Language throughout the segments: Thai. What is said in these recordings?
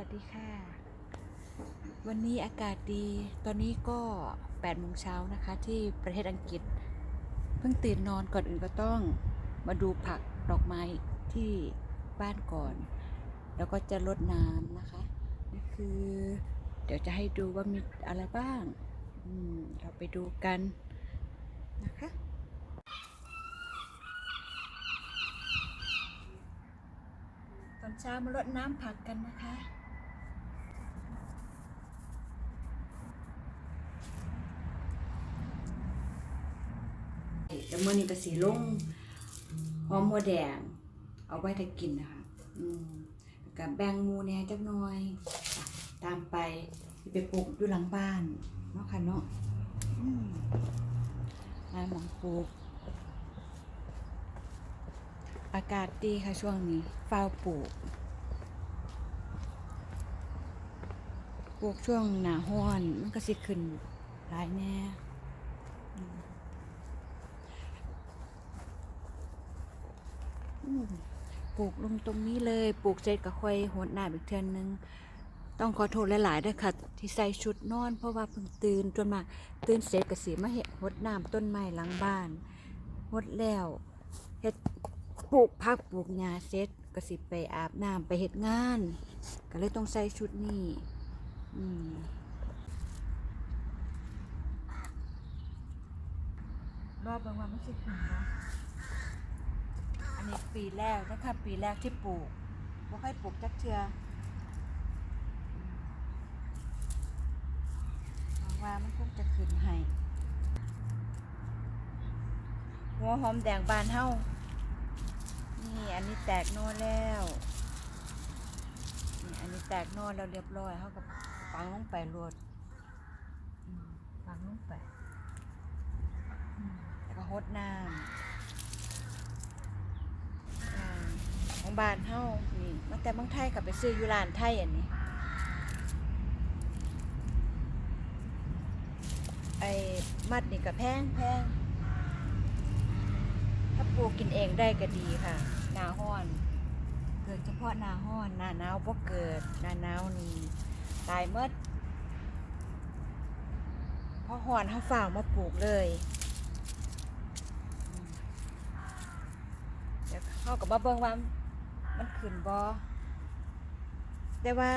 วัสดีค่ะ วันนี้อากาศดี ตอนนี้ก็8โมงเช้านะคะ ที่ประเทศอังกฤษ เพิ่งตื่นนอนก่อนอื่นก็ต้องมาดูผักดอกไม้ที่บ้านก่อน แล้วก็จะรดน้ำนะคะ นี่คือ เดี๋ยวจะให้ดูว่ามีอะไรบ้างอืมเราไปดูกันนะคะตอนเช้ามารดน้ำผักกันนะคะ แต่เมื่ อนี้ก็สีลงหอมหัวแดง เอาไว้ถ้ากินนะคะอืมกับแบงมูเนี่ยจักหน่อย ตามไปไปปลูกอยู่หลังบ้านเนาะค่ะเนาะอืมมาหมองปลูก อากาศดีค่ะช่วงนี้ฟ้าวปลูก ปลูกช่วงหนาห้อนมันก็สิขึ้นหลายแน่อืมอืม ปลูกลงตรงนี้เลย ปลูกเสร็จก็ค่อยหดน้ำอีกเทือนนึง ต้องขอโทษหลายๆด้วยค่ะ ที่ใส่ชุดนอน เพราะว่าเพิ่งตื่นจนมาตื่นเสร็จก็สีมาเห็ดหดน้ำต้นไม้หลังบ้านหดแล้วเฮ็ดปลูกผักปลูกหญ้าเสร็จก็สิไปอาบน้ำไปเฮ็ดงาน ก็เลยต้องใส่ชุดนี้อืมรอบเบิ่งว่ามันสิขึ้นบ่ นนี้ปีแรกนะคะปีแรกที่ปลูกบ่ค่อยปลูกจักเทือหวังว่ามันคงจะขึ้นให้หัวหอมแดงบานเฮานี่อันนี้แตกน่แล้วนี่อันนี้แตกน่แล้วเรียบร้อยเขากับฝังลงไปรวดฝังลงไปแล้วก็หดน้ำอ่า ของบ้านเฮานี่มาแต่เมืองไทยกับไปซื้ออยู่ร้านไทยอันนี้ไอ้มัดนี่ก็แพงแพงถ้าปลูกกินเองได้ก็ดีค่ะ หนาห้อน เกิดเฉพาะหนาห้อนหนาหนาวบ่เกิดหนาหนาวนี่ตายเมดเพราะห้อนเขาฝ่ามาปลูกเลยเดี๋ยวเขากับมาเบิ่งว่า มันขึ้นบ่แต่ว่า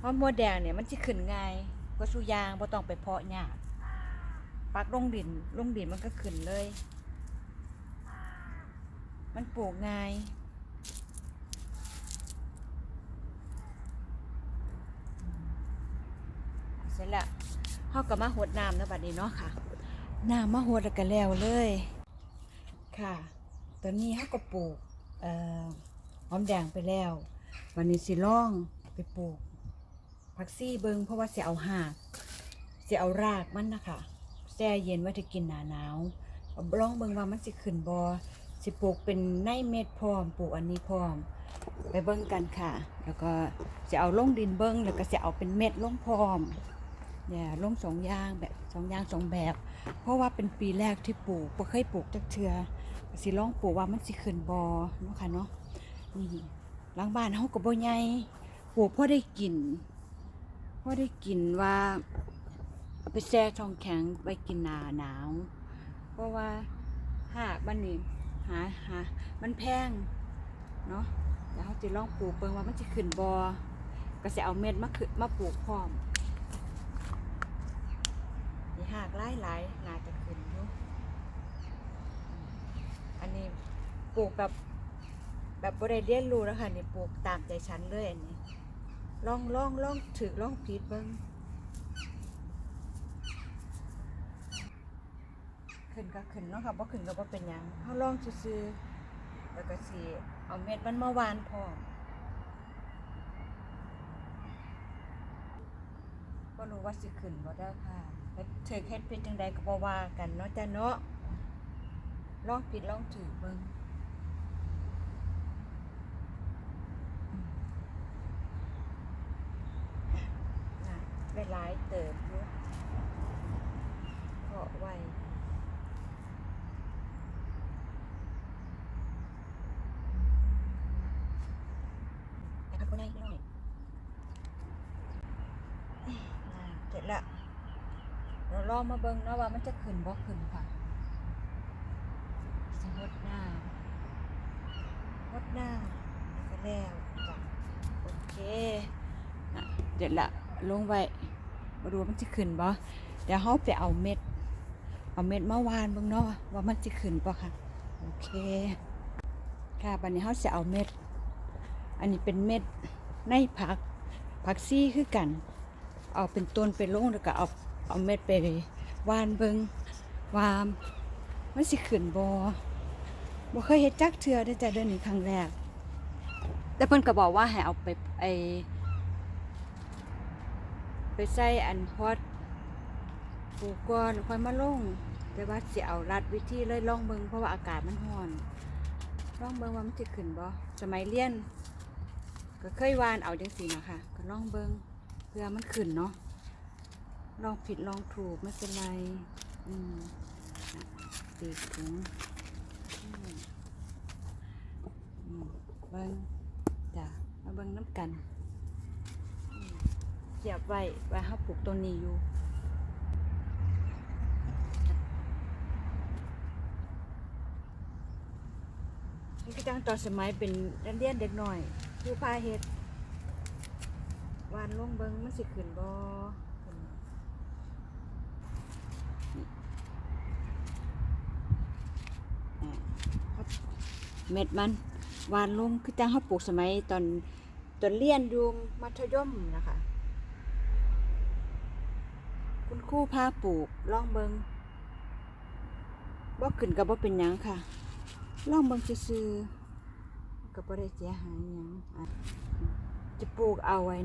หอมบัวแดงเนี่ยมันจะขึ้นง่ายกว่าสุยางบ่ต้องไปเพาะหญ้าปักลงดินลงดินมันก็ขึ้นเลย มันปลูกง่ายเสร็จแล้วเขาก็มาหดน้ำนะบัดนี้เนาะค่ะ น้ำมาหดแล้วก็แล้วเลย ค่ะ ตอนนี้เขาก็ปลูก หอมแดงไปแล้ว วันนี้สิล่องไปปลูกผักซี่เบิงเพราะว่าเสิเอาหากสิเอารากมันนะคะแช่เย็นไว้ถ้ากินหนาหนาวเอาลองเบิงว่ามันสิขึ้นบอสิปลูกเป็นในเม็ดพร้อมปลูกอันนี้พร้อม ไปเบิ่งกันค่ะ แล้วก็จะเอาลงดินเบิ่งแล้วก็จะเอาเป็นเม็ดลงพร้อมเนี่ยลงสองอย่างแบบสองอย่างสองแบบ เพราะว่าเป็นปีแรกที่ปลูกบ่เคยปลูกจักเทือ สิลองปลูกว่ามันสิขึ้นบ่เนาะค่ะเนาะนี่หลังบ้านเฮาก็บ่ใหญ่ปลูกพอได้กินพอได้กินว่าเอาไปแช่ช่องแข็งไว้กินหนาหนาว เพราะว่าหากมันนี่หาหามันแพงเนาะเดี๋ยวเขาจะลองปลูกเบิ่งว่ามันจะขึ้นบอก็จะเอาเม็ดมาขึ้นมาปลูกพร้อมนี่หากหลายหลายๆน่าจะขึ้น อันนี้ปลูกแบบ แบบบริเรียนรู้นะคะนี่ปลูกตามใจฉันเลยอันนี้ลองลองลองถือลองผิดเบิ่งขึ้นก็ขึ้นเนาะค่ะบ่ขึ้นก็บ่เป็นหยังเฮาลองซื่อๆแล้วก็สิเอาเม็ดมันมาวานพร้อมบ่รู้ว่าสิขึ้นบ่ได้ค่ะแล้วถือเฮ็ดเป็นจังใดก็บ่ว่ากันเนาะจ้ะเนาะ ลองผิดลองถือเบิ้งนะเวลาเติมเยอะเพราะไวก็ได้หน่อยเสร็จละเราลองมาเบิ้งเนาะว่ามันจะขึ้นบ่ขึ้นค่ะ สิหน้ำหดหน้ำแล้วก็แล้วจ้ะโอเคอะเดี๋ยวละลงไว้มาดูว่ามันจะขึ้นบ่เดี๋ยวเขาไปเอาเม็ด เอาเม็ดมาวานเบิ่งเนาะว่ามันจะขึ้นบ่ค่ะโอเค ค่ะบัดนี้เขาจะเอาเม็ด อันนี้เป็นเม็ดในผักผักซี่คือกัน เอาเป็นต้นเป็นลงแล้วก็เอาเอาเม็ดไปวานเบิงวามมันสิขึ้นบ่ บ่เคยเฮ็ดจักเทื่อได้จ้ะเดือนนี้ครั้งแรก แต่เพิ่นก็บอกว่าให้เอาไปไอไปใส่อันพอดปลูกก่อนค่อยมาลง แต่ว่าสิเอารัดวิธีเลยลองเบิงเพราะว่าอากาศมันร้อนลองเบิงว่ามันสิขึ้นบ่สมัยเรียนก็เคยวานเอาจังสีนะคะก็ลองเบิงเพื่อมันขึ้นเนาะลองผิดลองถูกไม่เป็นไร อืมตีถุง เบิงจ้ะมาเบิงน้ำกันเก็บไว้ไว้ห้าปลูกต้นนี้อยู่นี่ก็จังตอนสมัยเป็นนักเรียนเด็กหน่อย ผู้พาเฮ็ดวานลงเบิงมันสิขึ้นบ่ขึ้นอ่าครับ เม็ดมันหวานลงคือจังเขาปลูกสมัยตอนตอนเรียนอยู่มัธยมนะคะ คุณครูพาปลูกล่องเบิงบ่ขึ้นกับบ่เป็นหยังค่ะล่องเบิงซื่อๆก็บ่ได้เสียหายหยังจะปลูกเอาไว้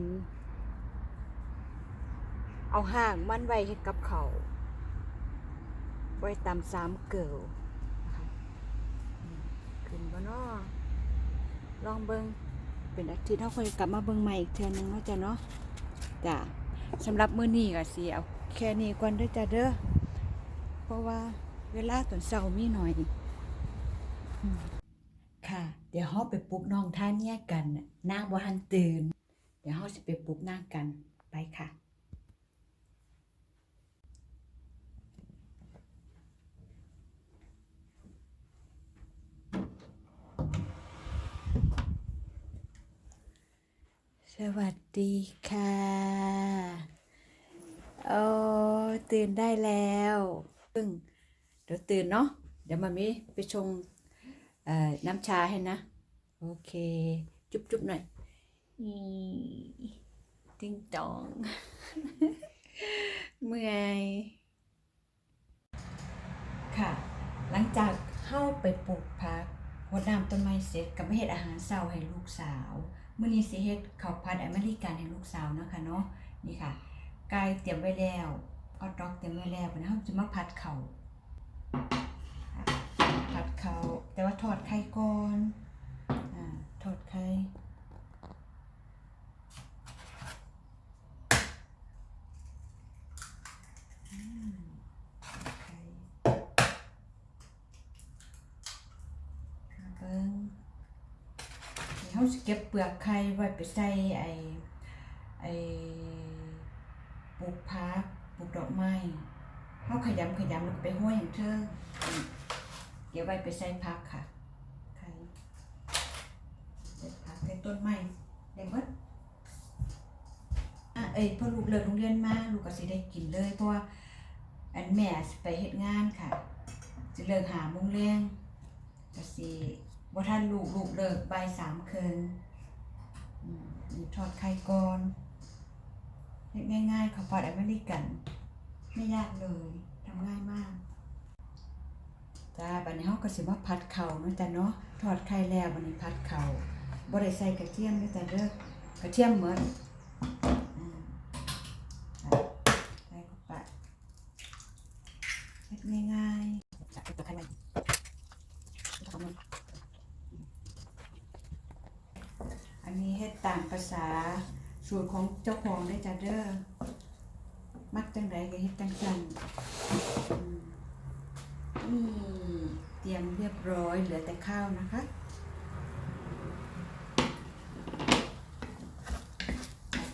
เอาห่างมันไว้เฮ็ดกับเขาไว้ตามสามเกิลนะคะอืม ขึ้นบ่เนาะลองเบิ่งเป็นอาทิตย์เฮาค่อยกลับมาเบิ่งใหม่อีกเทื่อนึงเนาะจ้ะเนาะจ้ะสำหรับมื้อนี้ก็สิเอาแค่นี้ก่อนเด้อจ้ะเด้อเพราะว่าเวลาตอนเช้ามีหน่อยค่ะ เดี๋ยวเฮาไปปลุกน้องท่าเนี่ยกันน่ะนางบ่ทันตื่น เดี๋ยวเฮาสิไปปลุกนางกันไปค่ะ สวัสดีค่ะ โอ้ตื่นได้แล้วปึ้งเดี๋ยวตื่นเนาะ เดี๋ยวมามีไปชงน้ำชาให้นะ โอเค จุ๊บจุ๊บหน่อยอติ้งตอง เมื่อย ค่ะ หลังจากเข้าไปปลูกพักรดน้ำต้นไม้เสร็จก็มาเฮ็ดอาหารเช้าให้ลูกสาว มื้อนี้สิเฮ็ดข้าวผัดอเมริกันให้ลูกสาวนะคะเนาะนี่ค่ะไก่เตรียมไว้แล้วออทดอกเตรียมไว้แล้วนนี้เราจะมาผัดเข่าผัดเข่าแต่ว่าทอดไข่ก่อนอ่าทอดไข่อืมไข่มาเบิ้งนี่เขา สิเก็บเปลือกไข่ไว้ไปใส่ไอไอปลูกพักปลูกดอกไม้เขาขยำขยำแล้วก็ไปห้อยอย่างเธออืมเดี๋ยวไว้ไปใส่พักค่ะใครใส่พักใส่ต้นไม้ได้หมดอะเอ้ยพอลูกเลิกโรงเรียนมาลูกก็สิได้กินเลยเพราะว่าอันแม่สิไปเฮ็ดงานค่ะ สิเลิกหาโมงแรงก็สิ บ่ทันลูกลูกเลิกบ่ายสามครึ่งอืมนี่ทอดไข่ก่อนง่ายๆข้าวผัดอเมริกัน ไม่ยากเลยทำง่ายมากจ้าบันนี้เขาก็สิมาผัดเข่าเนาะจ้ะเนาะทอดไข่แล้วบันนี้ผัดเข่าบ่ได้ใส่กระเทียมเด้อจ้ะเด้อกระเทียมเหมือน ฮ็ดจังสันนี่เตรียมเรียบร้อยเหลือแต่ข้าวนะคะ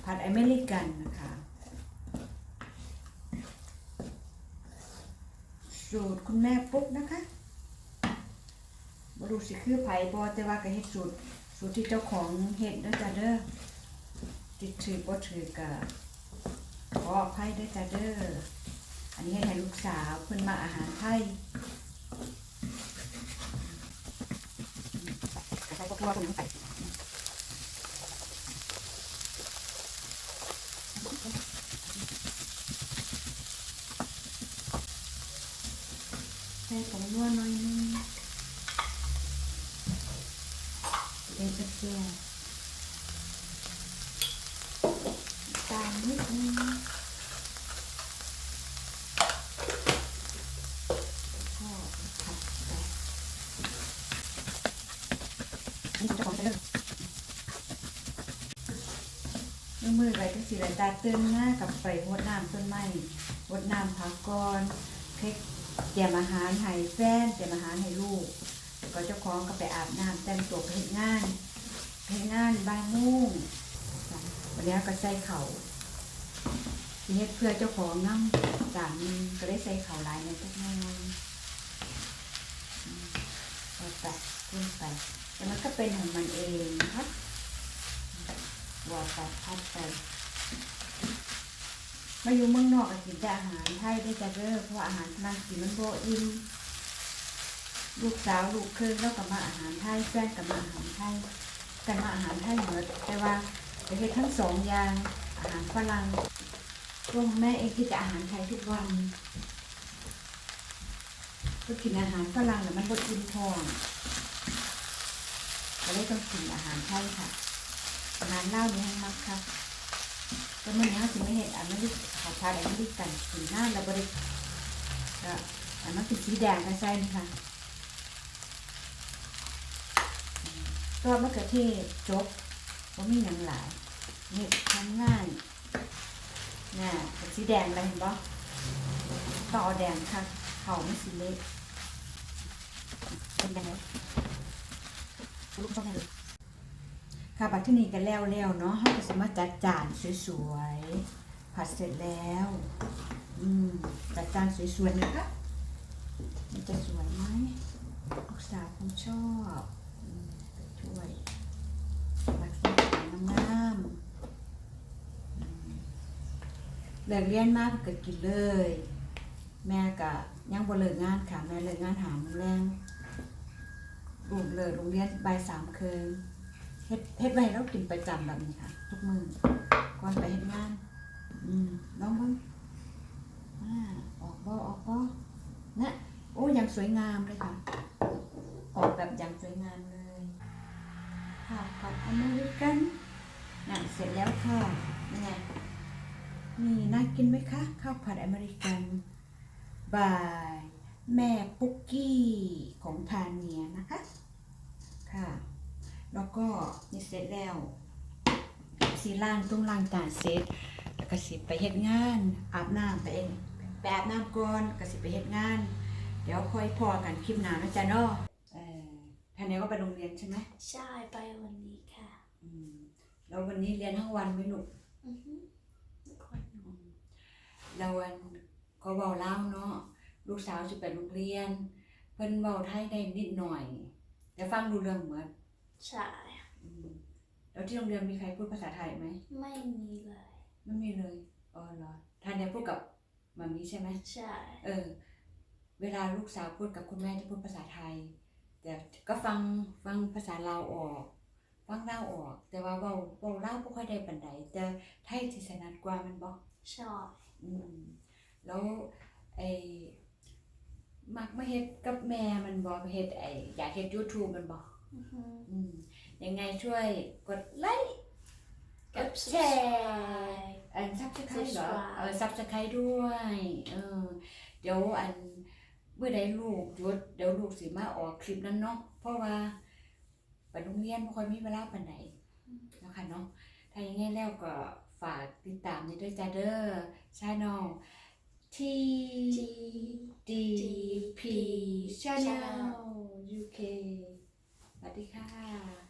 ผัดอเมริกันนะคะสูตรคุณแม่ปุ๊กนะคะบรูสิคือไผ่บอแต่ว่าก็เฮ็ดสูตรสูตรที่เจ้าของเฮ็ดนะจ๊ะเด้อติดถือบ่ถือกะ ออกไพ่ด้อจ้าเด้อ อันนี้ให้ลูกสาวเพิ่นมาอาหารไทยกระใส่พวกเราคนใส่ใส่ผงนัวหน่อยนึงเป็นตะเกียบตามนิดนึงก็ผัดไปนี่จะของจะเริ่มมือมือไปก็ สิไรตาเตือนหน้ากับไปหดน้ำต้นไม้หดน้ำผักก่อนเค้กเตรียมอาหารให้แฟนเตรียมอาหารให้ลูกก็เจ้าของก็ไปอาบน้ำแต่งตัวไปเฮ็ดงานไปเฮ็ดงานบ่ายโมงจ้ะวันนี้ก็ใส่เข่าทีเฮ็ดเพื่อเจ้าของน้ำจานหนึงก็ได้ใส่เข่าหลายในทุกน้อยอืมเอาไปขึ้นไปแต่มันก็เป็นของมันเองนะคะวอดไปพัดไป มาอยู่เมืองนอกก็กินแต่อาหารไทยได้จะเด้อเพราะว่าอาหารฝรั่งกินมันโบอิ่มลูกสาวลูกเคยแล้วกับมาอาหารไทยแฟนกับมาอาหารไทยกันมาอาหารไทยหมดแต่ว่าจะเฮ็ดทั้งสองอย่างอาหารฝรั่งตัวแม่เองที่จะอาหารไทยทุกวันก็กินอาหารฝรั่งแล้วมันบดกินทองก็เลยต้องกินอาหารไทยค่ะอาหารเล่าวนี่ให้มากครับ แต่เมื่อนี้ถึงไม่เห็นอันไม่ได้ขาชาแดงไม่ได้กันหน้าเราบริก็อันนั้นเป็นสีแดงกันใช่ไหมคะก็มะเขือเทศจบว่ามีอย่างหลายนี่ทำง่ายน่ะเป็นสีแดงเลยเห็นปะต่อแดงค่ะเขาไม่สีเล็กเป็นยังไงลูกชอบไหม ค่ะบัตรที่นี่กันแล้วแล้วเนาะเขาก็สามารถจัดจานสวยๆ ผัดเสร็จแล้ว อืมจัดจานสวยๆนะคะ มันจะสวยไหมลูกสาวคงชอบช่วยรักษาน้ำน้ำเลิกเรียนมากเกิดกินเลย แม่กะยังบ่เลิกงานค่ะ แม่เลิกงานหามแรงลูกเลิกโรงเรียนบ่ายสามคืน ฮ็ดเฮ็ดไว้ให้เรากินประจำแบบนี้ค่ะ ทุกมื้อก่อนไปเฮ็ดงาน อืมลองเบิ่งอ่าออกบ่ออกบ่นะโอ้ยังสวยงามเลยค่ะ ออกแบบอย่างสวยงามเลยข้าวผัดอเมริกันนั่นเสร็จแล้วค่ะนี่ไงนี่น่ากินไหมคะข้าวผัดอเมริกันบายแม่ปุ๊กกี้ของทานเนียนะคะ ค่ะ แล้วก็นี่เสร็จแล้วสีล่างต้องล้างจานเสร็จแล้วก็สิไปเฮ็ดงาน อาบน้ำไปเองไปอาบน้ำก่อนก็สิไปเฮ็ดงาน เดี๋ยวค่อยพอกันคลิปหน้านะจ๊ะเนาะเออทางนี้ก็ไปโรงเรียนใช่ไหมใช่ไปวันนี้ค่ะอืมแล้ววันนี้เรียนทั้งวันไหมลูกอือฮึคนแล้ววันก็เบาเล่าวเนาะลูกสาวสิไปโรงเรียน เพิ่นเบาไทยได้นิดหน่อย แต่ฟังรู้เรื่องเหมือน ใช่ อืมแล้วที่โรงเรียนมีใครพูดภาษาไทยไหมไม่มีเลย ไม่มีเลยอ๋อเหรอทานเนี่ยพูดกับมามีใช่ไหมใช่ เออ เวลาลูกสาวพูดกับคุณแม่ที่พูดภาษาไทย แต่ก็ฟังฟังภาษาลาวออก ฟังลาวออก แต่ว่าเว้าเว้าลาวบ่ค่อยได้ปานใดแต่ไทยสิถนัดกว่ามันบ่ ชอบอืมแล้วไอ้มักมาเฮ็ดกับแม่มันบ่เฮ็ดไอ้อยากเฮ็ด YouTube มันบ่ อือฮึอืมยังไงช่วยกดไลค์กกับดแชร์ subscribe อัน Subscribe เหรอ Subscribe เออ Subscribe ด้วยเออเดี๋ยวอันเมื่อใดลูกหยุดเดี๋ยวลูกสิมาออกคลิปนั้นเนาะเพราะว่าไปโรงเรียนบ่ค่อยมีเวลาปานใดเนาะค่ะเนาะถ้าอย่างงี้แล้วก็ฝากติดตามนี่ด้วยจ้าเด้อ Channel T G D P Channel UK ส วัสดีค่ะ